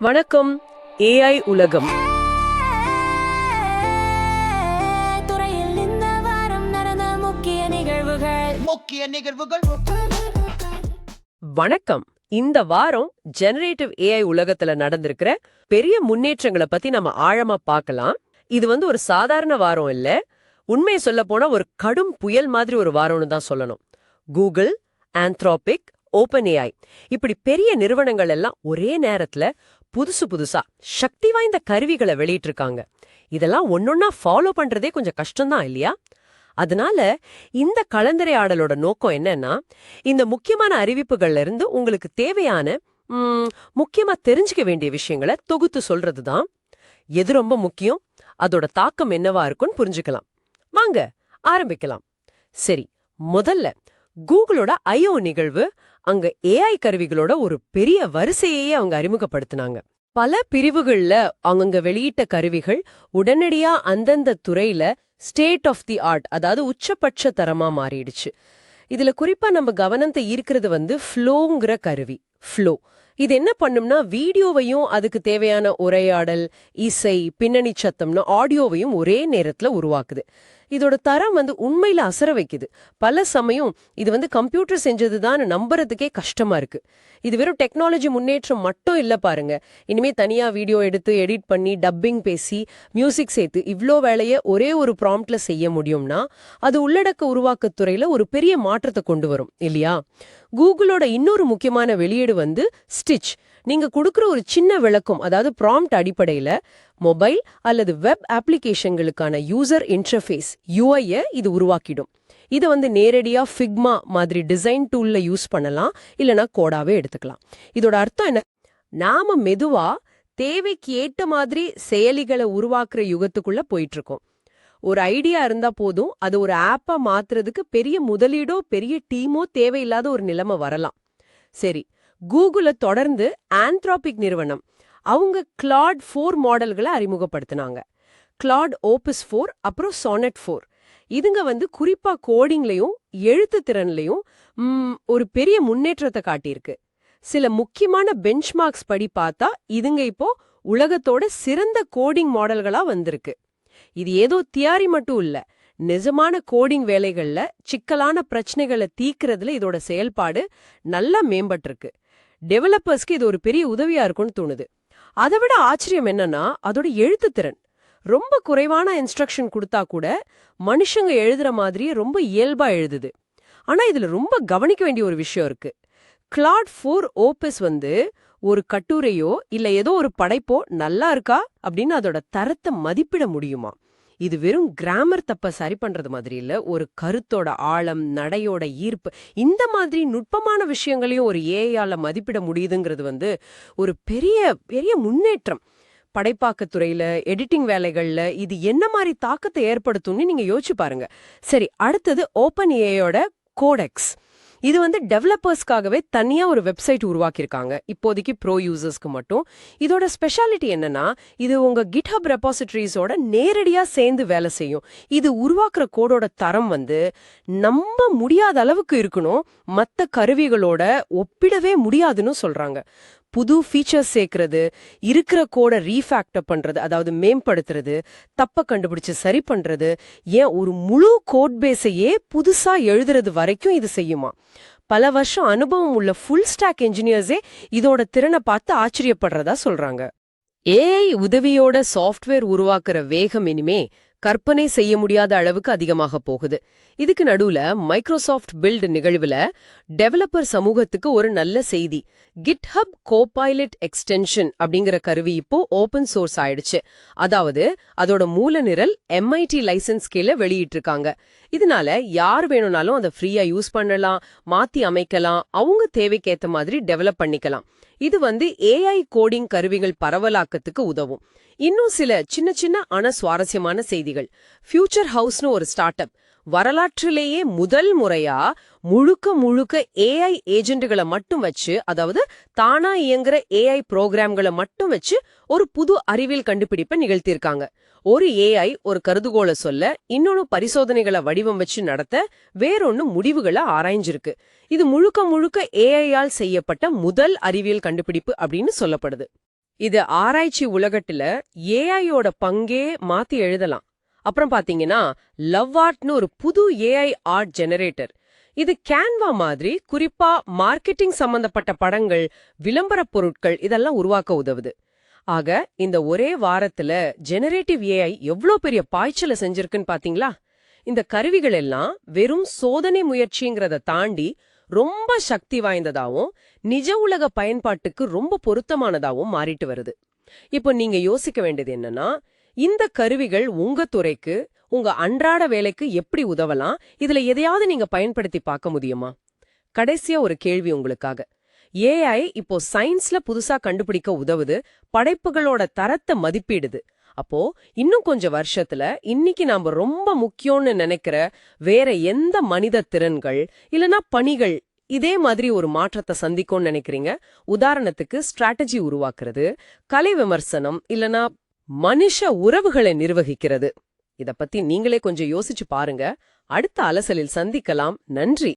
வணக்கம் ஏஐ உலகம். துறையில் இந்த வாரம் நடந்த முக்கிய நிகழ்வுகள். முக்கிய நிகழ்வுகள். வணக்கம். இந்த வாரம் ஜெனரேட்டிவ் ஏஐ உலகத்துல நடந்திருக்கிற பெரிய முன்னேற்றங்களை பத்தி நம்ம ஆழமா பார்க்கலாம். இது வந்து ஒரு சாதாரண வாரம் இல்ல. உண்மையை சொல்ல போனா ஒரு கடும் புயல் மாதிரி ஒரு வாரம்னு தான் சொல்லணும். கூகுள் ஆந்த்ரோபிக் ஓபன் ஏஐ இப்படி பெரிய நிறுவனங்கள் எல்லாம் ஒரே நேரத்துல புதுசு புதுசா சக்தி வாய்ந்த கருவிகளை வெளியிட்டிருக்காங்க. இதெல்லாம் ஒன்னொன்னா ஃபாலோ பண்றதே கொஞ்சம் கஷ்டம்தான் இல்லையா? அதனால இந்த கலந்துரையாடலோட நோக்கம் என்னன்னா இந்த முக்கியமான அறிவிப்புகள்ல இருந்து உங்களுக்கு தேவையான முக்கியமா தெரிஞ்சுக்க வேண்டிய விஷயங்களை தொகுத்து சொல்றதுதான். எது ரொம்ப முக்கியம்? அதோட தாக்கம் என்னவா இருக்கும்னு புரிஞ்சுக்கலாம். வாங்க ஆரம்பிக்கலாம். சரி முதல்ல கூகுளோட ஐஓ நிகழ்வு அங்க ஏஐ கருவிகளோட ஒரு பெரிய வரிசையையே அவங்க அறிமுகப்படுத்தினாங்க. பல பிரிவுகள்ல அவங்க வெளியிட்ட கருவிகள் உடனடியா அந்தந்த துறையில ஸ்டேட் ஆஃப் தி ஆர்ட் அதாவது உச்சபட்ச தரமா மாறிடுச்சு. இதுல குறிப்பா நம்ம கவனத்தை ஈர்க்கிறது வந்து ஃப்ளோங்கிற கருவி ஃப்ளோ இது என்ன பண்ணும்னா வீடியோவையும் அதுக்கு தேவையான உரையாடல் இசை பின்னணி சத்தம்னு ஆடியோவையும் ஒரே நேரத்துல உருவாக்குது. இதோட தரம் வந்து உண்மையில அசர வைக்குது. பல சமயம் இது வந்து கம்ப்யூட்டர் செஞ்சதுதான் நம்புறதுக்கே கஷ்டமா இருக்கு. இது வெறும் டெக்னாலஜி முன்னேற்றம் மட்டும் இல்லை பாருங்க. இனிமே தனியா வீடியோ எடுத்து எடிட் பண்ணி டப்பிங் பேசி மியூசிக் சேர்த்து இவ்ளோ வேலையை ஒரே ஒரு ப்ராம்ப்ட்ல செய்ய முடியும்னா அது உள்ளடக்க உருவாக்கத் துறையில ஒரு பெரிய மாற்றத்தை கொண்டு வரும் இல்லையா? கூகுளோட இன்னொரு முக்கியமான வெளியீடு வந்து ஸ்டிச். நீங்க கொடுக்குற ஒரு சின்ன விளக்கம் அதாவது ப்ராம்ப்ட் அடிப்படையில மொபைல் அல்லது வெப் அப்ளிகேஷன்களுக்கான யூசர் இன்டர்ஃபேஸ் யூஐய இது உருவாக்கிடும். இதை வந்து நேரடியா ஃபிக்மா மாதிரி டிசைன் டூல்ல யூஸ் பண்ணலாம் இல்லனா கோடாவே எடுத்துக்கலாம். இதோட அர்த்தம் என்ன? நாம மெதுவா தேவைக்கு ஏற்ற மாதிரி செயலிகளை உருவாக்குற யுகத்துக்குள்ள போயிட்டு இருக்கோம் ஒரு ஐடியா இருந்தா போதும் அது ஒரு ஆப்பாக மாத்துறதுக்கு பெரிய முதலீடோ பெரிய டீமோ தேவையில்லாத ஒரு நிலைமை வரலாம். சரி கூகுள தொடர்ந்து ஆந்த்ராபிக் நிறுவனம். அவங்க கிளாட் ஃபோர் மாடல்களை அறிமுகப்படுத்தினாங்க. கிளாட் ஓபிஸ் ஃபோர் அப்புறம் சானட் ஃபோர் இதுங்க வந்து குறிப்பா கோடிங்லயும் எழுத்து திறன்லையும் ஒரு பெரிய முன்னேற்றத்தை காட்டியிருக்கு. சில முக்கியமான பெஞ்ச்மார்க்ஸ் படி பார்த்தா இதுங்க இப்போ உலகத்தோட சிறந்த கோடிங் மாடல்களா வந்திருக்கு. இது ஏதோ தியாரி மட்டும் இல்ல. நிஜமான கோடிங் வேலைகள்ல சிக்கலான பிரச்சனைகளை தீக்கிறதுல இதோட செயல்பாடு நல்லா மேம்பட்டிருக்கு. டெவலப்பர்ஸ்க்கு இது ஒரு பெரிய உதவியா இருக்கும்னு தோணுது. அதை விட ஆச்சரியம் என்னன்னா அதோட எழுத்துத்திறன் ரொம்ப குறைவான இன்ஸ்ட்ரக்ஷன் கொடுத்தா கூட மனுஷங்க எழுதுற மாதிரியே ரொம்ப இயல்பா எழுதுது. ஆனா இதுல ரொம்ப கவனிக்க வேண்டிய ஒரு விஷயம் இருக்கு. கிளாட் ஃபோர் ஓபஸ் வந்து ஒரு கட்டுரையோ இல்ல ஏதோ ஒரு படைப்போ நல்லா இருக்கா? அப்படின்னு அதோட தரத்தை மதிப்பிட முடியுமா? இது வெறும் கிராமர் தப்ப சரி பண்றது மாதிரி இல்ல. ஒரு கருத்தோட ஆழம் நடையோட ஈர்ப்பு இந்த மாதிரி நுட்பமான விஷயங்களையும் ஒரு ஏஐயால மதிப்பிட முடியுதுங்கிறது வந்து ஒரு பெரிய பெரிய முன்னேற்றம். படைப்பாக்கத்துறையில எடிட்டிங் வேலைகள்ல இது என்ன மாதிரி தாக்கத்தை ஏற்படுத்தும்னு நீங்க யோசிச்சு பாருங்க. சரி அடுத்தது ஓப்பன் ஏஐயோட கோடெக்ஸ் இது வந்து டெவலப்பர்ஸ்க்காகவே தனியா ஒரு வெப்சைட் உருவாக்கியிருக்காங்க. இப்போதைக்கு ப்ரோ யூசர்ஸ்க்கு மட்டும். இதோட ஸ்பெஷாலிட்டி என்னன்னா இது உங்க கிட்ஹப் ரெபாசிட்டரிஸோட நேரடியா சேர்ந்து வேலை செய்யும். இது உருவாக்குற கோடோட தரம் வந்து நம்ப முடியாத அளவுக்கு இருக்கணும். மத்த கருவிகளோட ஒப்பிடவே முடியாதுன்னு சொல்றாங்க. புது ஃபீச்சர்ஸ் சேர்க்கறது இருக்கிற கோடை ரீஃபேக்டர் பண்றது அதாவது மேம்படுத்துறது தப்பை கண்டுபிடிச்சு சரி பண்றது ஏன் ஒரு முழு கோட் பேஸையே புதுசா எழுதுறது வரைக்கும் இது செய்யுமா? பல வருஷம் அனுபவம் உள்ள ஃபுல் ஸ்டாக் என்ஜினியர்ஸே இதோட திறனை பார்த்து ஆச்சரியப்படுறதா சொல்றாங்க. ஏஐ உதவியோட சாஃப்ட்வேர் உருவாக்குற வேகம் இனிமே கற்பனை செய்ய முடியாத அளவுக்கு அதிகமாக போகுது. இதுக்கு நடுவுல மைக்ரோசாஃப்ட் பில்ட் நிகழ்வுல டெவலப்பர் சமூகத்துக்கு ஒரு நல்ல செய்தி. கிட்ஹப் கோபைலட் எக்ஸ்டென்ஷன் அப்படிங்கிற கருவி இப்போ ஓபன் சோர்ஸ் ஆயிடுச்சு. அதாவது அதோட மூல நிரல் எம்ஐடி லைசன்ஸ் கீழே வெளியிட்டிருக்காங்க. இதனால யார் வேணும்னாலும் அதை ஃப்ரீயா யூஸ் பண்ணலாம் மாத்தி அமைக்கலாம் அவங்க தேவைக்கேற்ற மாதிரி டெவலப் பண்ணிக்கலாம். இது வந்து ஏஐ கோடிங் கருவிகள் பரவலாக்கத்துக்கு உதவும். இன்னும் சில சின்ன சின்ன ஆன சுவாரஸ்யமான செய்திகள். ஃபியூச்சர் ஹவுஸ்னு ஒரு ஸ்டார்ட் அப் வரலாற்றிலேயே முதல் முறையா முழுக்க முழுக்க ஏஐ ஏஜென்ட்டுகளை மட்டும் வச்சு அதாவது தானா இயங்குற ஏஐ புரோகிராம்களை மட்டும் வச்சு ஒரு புது அறிவியல் கண்டுபிடிப்பை நிகழ்த்தியிருக்காங்க. ஒரு ஏஐ ஒரு கருதுகோளை சொல்ல இன்னொன்னு பரிசோதனைகளை வடிவம் வச்சு நடத்த வேறொன்னு முடிவுகளை ஆராய்ஞ்சிருக்கு. இது முழுக்க முழுக்க ஏஐயால் செய்யப்பட்ட முதல் அறிவியல் கண்டுபிடிப்பு அப்படின்னு சொல்லப்படுது. இது ஆராய்ச்சி உலகத்துல ஏஐயோட பங்கே மாத்தி எழுதலாம். அப்புறம் பாத்தீங்கன்னா லவ் ஆர்ட்னு ஒரு புது ஏஐ ஆர்ட் ஜெனரேட்டர் இது கேன்வா மாதிரி குறிப்பா மார்க்கெட்டிங் சம்பந்தப்பட்ட படங்கள் விளம்பரப் பொருட்கள் இதெல்லாம் உருவாக்க உதவுது. ஆக இந்த ஒரே வாரத்துல ஜெனரேட்டிவ் ஏஐ எவ்ளோ பெரிய பாய்ச்சலை செஞ்சிருக்குன்னு பாத்தீங்களா? இந்த கருவிகள் எல்லாம் வெறும் சோதனை முயற்சிங்கிறத தாண்டி ரொம்ப சக்தி வாய்ந்ததாவும் நிஜ உலக பயன்பாட்டுக்கு ரொம்ப பொருத்தமானதாவும் மாறிட்டு வருது. இப்போ நீங்க யோசிக்க வேண்டியது என்னன்னா இந்த கருவிகள் உங்க துறைக்கு உங்க அன்றாட வேலைக்கு எப்படி உதவலாம்? இதுல எதையாவது நீங்க பயன்படுத்தி பார்க்க முடியுமா? கடைசியா ஒரு கேள்வி உங்களுக்காக. ஏஐ இப்போ சயின்ஸ்ல புதுசா கண்டுபிடிக்க உதவுது படைப்புகளோட தரத்தை மதிப்பிடுது. அப்போ இன்னும் கொஞ்சம் வருஷத்துல இன்னைக்கு நாம ரொம்ப முக்கியம்னு நினைக்கிற வேற எந்த மனித திறன்கள் இல்லனா பணிகள் இதே மாதிரி ஒரு மாற்றத்தை சந்திக்கும்னு நினைக்கிறீங்க? உதாரணத்துக்கு ஸ்ட்ராட்டஜி உருவாக்குறது கலை விமர்சனம் இல்லனா மனுஷ உறவுகளை நிர்வகிக்கிறது. இத பத்தி நீங்களே கொஞ்சம் யோசிச்சு பாருங்க. அடுத்த அலசலில் சந்திக்கலாம். நன்றி.